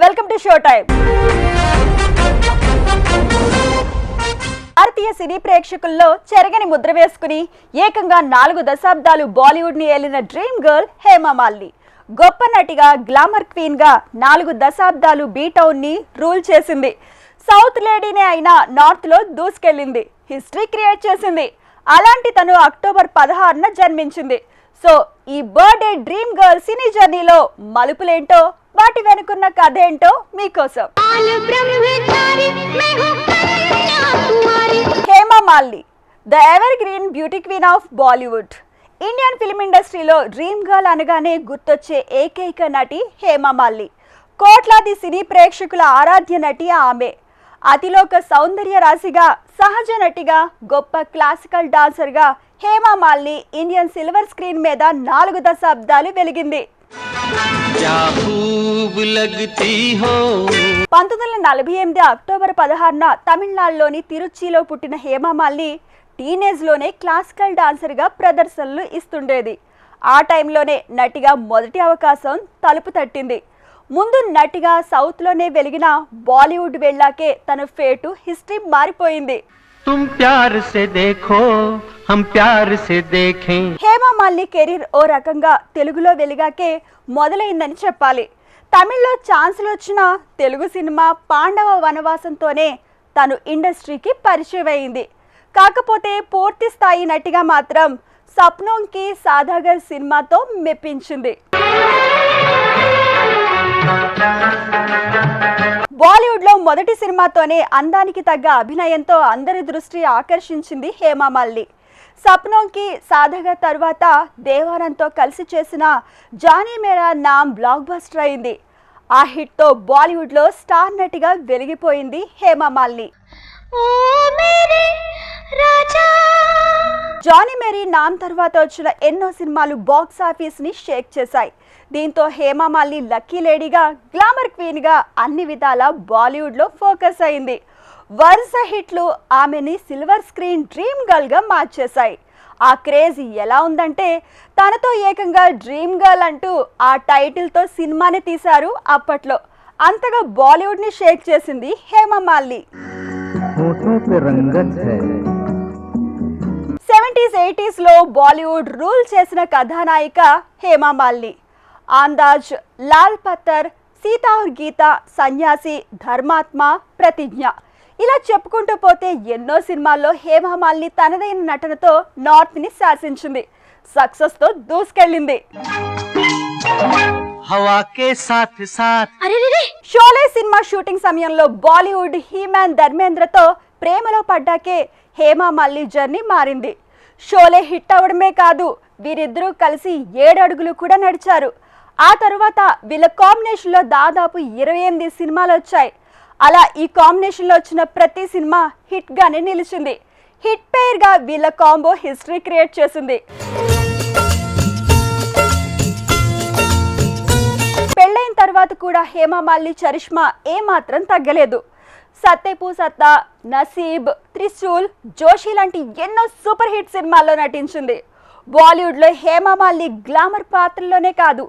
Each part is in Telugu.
వెల్కమ్ టు షో టైం భారతీయ సినీ ప్రేక్షకుల్లో చెరగని ముద్ర వేసుకుని ఏకంగా నాలుగు దశాబ్దాలు బాలీవుడ్ని ఏలిన డ్రీమ్ గర్ల్ హేమమాలిని గొప్ప నటిగా గ్లామర్ క్వీన్గా నాలుగు దశాబ్దాలు బీటౌన్ని ని రూల్ చేసింది. సౌత్ లేడీనే అయినా నార్త్లో దూసుకెళ్ళింది. హిస్టరీ క్రియేట్ చేసింది. అలాంటి తను అక్టోబర్ పదహారున జన్మించింది. సో ఈ బర్త్డే డ్రీమ్ గర్ల్ సినీ జర్నీలో మలుపులేంటో వాటి వెనుకున్న కథ ఏంటో మీకోసం the evergreen beauty queen of Bollywood. Indian film ఇండస్ట్రీలో డ్రీమ్ గర్ల్ అనగానే గుర్తొచ్చే ఏకైక నటి హేమమాల్లి కోట్లాది సినీ ప్రేక్షకుల ఆరాధ్య నటి ఆమె. అతిలోక సౌందర్య రాశిగా సహజ నటిగా గొప్ప classical డాన్సర్గా Hema Malini Indian silver screen మీద నాలుగు దశాబ్దాలు వెలిగింది. పంతొమ్మిది వందల నలభై ఎనిమిది అక్టోబర్ పదహారున తమిళనాడులోని తిరుచిలో పుట్టిన హేమామాలిని టీనేజ్లోనే క్లాసికల్ డాన్సర్గా ప్రదర్శనలు ఇస్తుండేది. ఆ టైంలోనే నటిగా మొదటి అవకాశం తలుపు తట్టింది. ముందు నటిగా సౌత్లోనే వెలిగిన బాలీవుడ్ వెళ్ళాకే తన ఫేటు హిస్టరీ మారిపోయింది. తుమ్ ప్యార్ హేమా కెరీర్ ఓ రకంగా తెలుగులో వెలిగాకే మొదలైందని చెప్పాలి. తమిళ్ళో ఛాన్సులు వచ్చిన తెలుగు సినిమా పాండవ వనవాసంతోనే తను ఇండస్ట్రీకి పరిచయం అయింది. కాకపోతే పూర్తి స్థాయి నటిగా మాత్రం సప్నోంకి సాధాగర్ సినిమాతో మెప్పించింది. మొదటి సినిమాతోనే అందానికి తగ్గ అభినయంతో అందరి దృష్టి ఆకర్షించింది హేమమాలి సప్నోంకి సాధక తర్వాత దేవానంతో కలిసి చేసిన జానీ మేరా నామ్ బ్లాక్ బస్టర్ అయింది. ఆ హిట్తో బాలీవుడ్లో స్టార్ నటిగా వెలిగిపోయింది హేమామాలిని జానీ మేరీ నామ్ తర్వాత వచ్చిన ఎన్నో సినిమాలు బాక్స్ ఆఫీస్ని షేక్ చేశాయి. దీంతో హేమమాలి లక్కీ లేడీగా గ్లామర్ క్వీన్గా అన్ని విధాల బాలీవుడ్లో ఫోకస్ అయింది. వరుస హిట్లు ఆమెని సిల్వర్ స్క్రీన్ డ్రీమ్ గర్ల్గా మార్చేశాయి. ఆ క్రేజ్ ఎలా ఉందంటే తనతో ఏకంగా డ్రీమ్ గర్ల్ అంటూ ఆ టైటిల్తో సినిమాని తీశారు అప్పట్లో. అంతగా బాలీవుడ్ని షేక్ చేసింది హేమమాలి సెవెంటీస్ ఎయిటీస్లో బాలీవుడ్ రూల్ చేసిన కథానాయిక హేమామాలిని అందాజ్ లాల్ పత్తర్ సీతాహుర్ గీత సన్యాసి ధర్మాత్మ ప్రతిజ్ఞ. ఇలా చెప్పుకుంటూ పోతే ఎన్నో సినిమాల్లో హేమామాలిని తనదైన నటనతో నార్త్ని శాసించింది. సక్సెస్తో దూసుకెళ్ళింది షోలే సినిమా షూటింగ్ సమయంలో బాలీవుడ్ హీమాన్ ధర్మేంద్రతో ప్రేమలో పడ్డాకే హేమామాలిని జర్నీ మారింది. షోలే హిట్ అవడమే కాదు వీరిద్దరూ కలిసి ఏడు అడుగులు కూడా నడిచారు. ఆ తరువాత వీళ్ళ కాంబినేషన్లో దాదాపు ఇరవై ఎనిమిది సినిమాలు వచ్చాయి. అలా ఈ కాంబినేషన్లో వచ్చిన ప్రతి సినిమా హిట్గానే నిలిచింది. హిట్ పేర్గా వీళ్ళ కాంబో హిస్టరీ క్రియేట్ చేసింది. పెళ్ళైన తర్వాత కూడా హేమామాలిని చరిష్మా ఏమాత్రం తగ్గలేదు. సత్తేపు సత్తా నసీబ్ త్రిశూల్ జోషి లాంటి ఎన్నో సూపర్ హిట్ సినిమాల్లో నటించింది. బాలీవుడ్లో హేమామాలిని గ్లామర్ పాత్రలోనే కాదు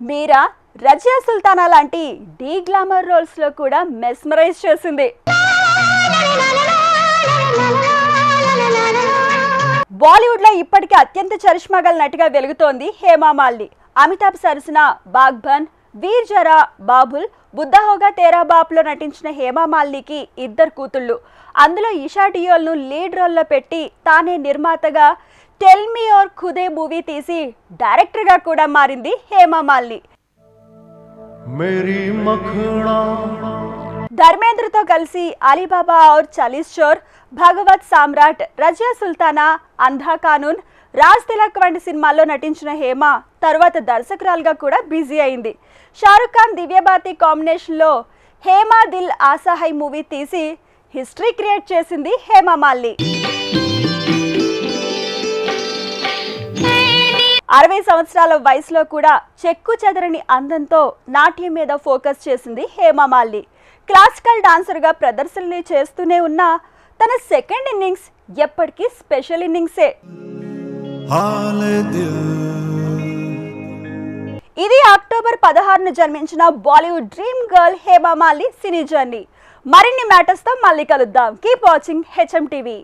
మీరా రజియా సుల్తానా లాంటి డీ గ్లామర్ రోల్స్లో కూడా మెస్మరైజ్ చేసింది. బాలీవుడ్లో ఇప్పటికే ఇప్పటికీ అత్యంత చరిష్మా గల నటిగా వెలుగుతోంది హేమామాలిని అమితాబ్ సరసన బాగ్బన్ వీర్ జరా బాబుల్ బుద్ధహోగా తేరా బాప్లో నటించిన హేమామాలినికి ఇద్దరు కూతుళ్ళు. అందులో ఇషా డియోల్ను లీడ్ రోల్లో పెట్టి తానే నిర్మాతగా tell me O Khuda movie తీసి డైరెక్టర్గా కూడా మారింది హేమామాలిని ధర్మేంద్రతో కలిసి అలీబాబా ఔర్ చలీస్ చోర్ భగవత్ సామ్రాట్ రజియా సుల్తానా అంధా కానూన్ రాజ్ తిలక్ వంటి సినిమాల్లో నటించిన హేమ తర్వాత దర్శకురాలుగా కూడా బిజీ అయింది. షారుఖ్ ఖాన్ దివ్యభారతి కాంబినేషన్లో హేమా దిల్ ఆసాహై మూవీ తీసి హిస్టరీ క్రియేట్ చేసింది హేమమాలి అరవై సంవత్సరాల వయసులో కూడా చెక్కు చెదరని అందంతో నాట్యం మీద ఫోకస్ చేసింది హేమమాలి క్లాసికల్ డాన్సర్గా ప్రదర్శనలు చేస్తూనే ఉన్న తన సెకండ్ ఇన్నింగ్స్ ఎప్పటికీ స్పెషల్ ఇన్నింగ్సే. ఇది అక్టోబర్ పదహారున జన్మించిన Bollywood dream girl Hema Mali cine journey. మరిన్ని మ్యాటర్స్తో మళ్ళీ కలుద్దాం. Keep watching HM TV